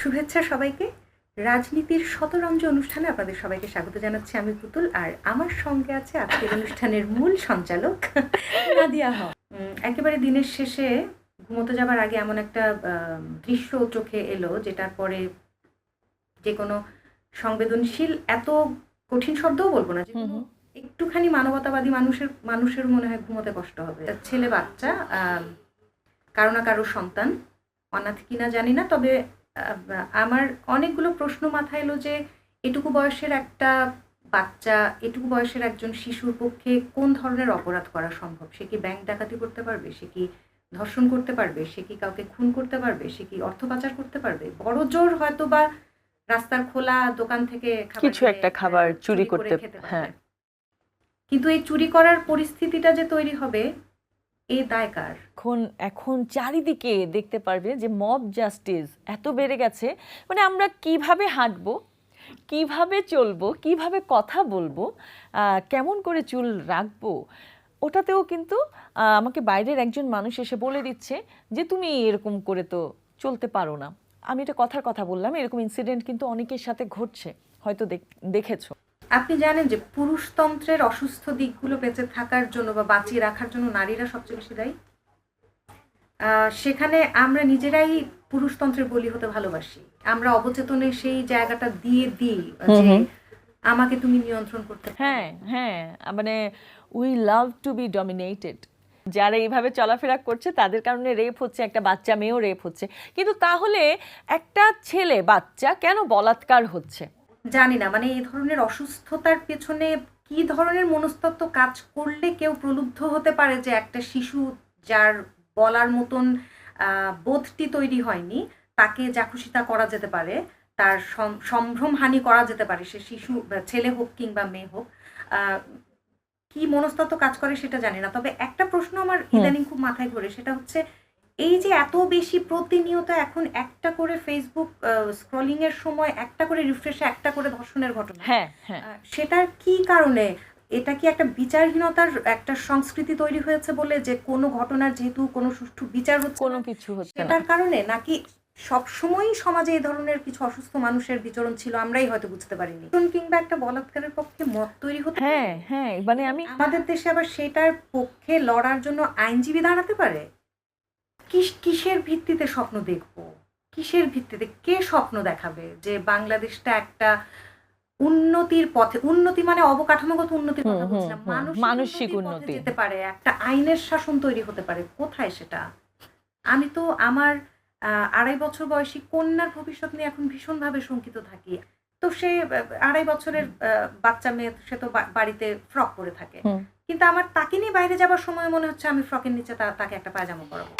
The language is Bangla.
শুভেচ্ছা সবাইকে। রাজনীতির শতরঞ্জ অনুষ্ঠানে আপনাদের সবাইকে স্বাগত জানাচ্ছি আমি পুতুল আর আমার সঙ্গে আছে আজকের অনুষ্ঠানের মূল সঞ্চালক নাদিয়া হক। একেবারে দিনের শেষে ঘুমোতে যাবার আগে এমন একটা দৃশ্য চোখে এলো, যেটার পরে যে কোনো সংবেদনশীল, এত কঠিন শব্দও বলব না যে। একটুখানি মানবতাবাদী মানুষের মানুষের মনে হয় ঘুমোতে কষ্ট হবে। ছেলে বাচ্চা কারও না কারও সন্তান অনাথ কিনা জানি না তবে আমার অনেকগুলো প্রশ্ন মাথায় এলো যে এটুকু বয়সের একটা বাচ্চা এটুকু বয়সের একজন শিশুর পক্ষে কোন ধরনের অপরাধ করা সম্ভব? সে কি ব্যাংক ডাকাতি করতে পারবে? সে কি ধর্ষণ করতে পারবে? সে কি কাউকে খুন করতে পারবে? সে কি অর্থ পাচার করতে পারবে? বড় জোর হয়তো বা রাস্তার খোলা দোকান থেকে কিছু একটা খাবার চুরি করতে হ্যাঁ। কিন্তু এই চুরি করার পরিস্থিতিটা যে তৈরি হবে এ দায় কার? এখন এখন চারিদিকে দেখতে পারবে যে মব জাস্টিস এত বেড়ে গেছে মানে আমরা কীভাবে হাঁটবো কীভাবে চলবো কীভাবে কথা বলব কেমন করে চুল রাখব ওটাতেও কিন্তু আমাকে বাইরের একজন মানুষ এসে বলে দিচ্ছে যে তুমি এরকম করে তো চলতে পারো না। আমি এটা কথার কথা বললাম এরকম ইনসিডেন্ট কিন্তু অনেকের সাথে ঘটছে হয়তো দেখ- দেখেছ। আপনি জানেন যে পুরুষতন্ত্রের অসুস্থ দিকগুলো বেঁচে থাকার জন্য বা বাঁচিয়ে রাখার জন্য নারীরা সবচেয়ে বেশি দায়ী। আহ, সেখানে আমরা নিজেরাই পুরুষতন্ত্রের বলি হতে ভালোবাসি। আমরা অবচেতনে সেই জায়গাটা দিয়ে দিই যে আমাকে তুমি নিয়ন্ত্রণ করতে হ্যাঁ হ্যাঁ মানে we love to be dominated যারা এইভাবে চলাফেরা করছে, তাদের কারণে রেপ হচ্ছে, একটা বাচ্চা মেয়েও রেপ হচ্ছে। কিন্তু তাহলে একটা ছেলে বাচ্চা কেন বলাৎকার হচ্ছে? জানি না মানে এই ধরনের অসুস্থতার পেছনে কি ধরনের মনস্তত্ব কাজ করলে কেউ প্রলুব্ধ হতে পারে যে একটা শিশু যার বলার মতন বোধটি তৈরি হয়নি, তাকে যা খুশি তা করা যেতে পারে, তার সম- সম্ভ্রম হানি করা যেতে পারে, সে শিশু ছেলে হোক কিংবা মেয়ে হোক। কি মনস্তত্ত্ব কাজ করে সেটা জানি না। তবে একটা প্রশ্ন আমার ইদানিং খুব মাথায় ঘোরে সেটা হচ্ছে এই যে এত বেশি প্রতিনিয়ত এখন একটা করে ফেসবুক স্ক্রলিং এর সময় একটা করে রিফ্রেশে একটা করে ধর্ষণের ঘটনা। হ্যাঁ হ্যাঁ। সেটার কি কারণে? এটা কি একটা বিচারহীনতার একটা সংস্কৃতি তৈরি হয়েছে বলে যে কোনো ঘটনার যেহেতু কোনো সুষ্ঠু বিচার হচ্ছে কোনো কিছু হচ্ছে সেটার কারণে? নাকি সবসময়ই সমাজে এই ধরনের কিছু অসুস্থ মানুষের বিচরণ ছিল আমরাই হয়তো বুঝতে পারিনি। কিংবা একটা বলাৎকারের পক্ষে মত তৈরি হতে হ্যাঁ হ্যাঁ মানে আমি আমাদের দেশে আবার সেটার পক্ষে লড়ার জন্য আইনজীবী দাঁড়াতে পারে? কিস- কিসের ভিত্তিতে স্বপ্ন দেখব? কিসের ভিত্তিতে কে স্বপ্ন দেখাবে যে বাংলাদেশটা একটা উন্নতির পথে উন্নতি মানে অবকাঠামোগত উন্নতির কথা বলছিলাম। মানসিক উন্নতি। যেতে পারে একটা আইনের শাসন তৈরি হতে পারে। কোথায় সেটা? আমি তো আমার আড়াই বছর বয়সী কন্যার ভবিষ্যৎ নিয়ে এখন ভীষণভাবে শঙ্কিত থাকি। তো সে আড়াই বছরের আহ, বাচ্চা মেয়ে সে তো বাড়িতে ফ্রক পরে থাকে। কিন্তু আমার তাকে নিয়ে বাইরে যাবার সময় মনে হচ্ছে আমি ফ্রকের নিচে তাকে একটা পায়জামা পরাবো।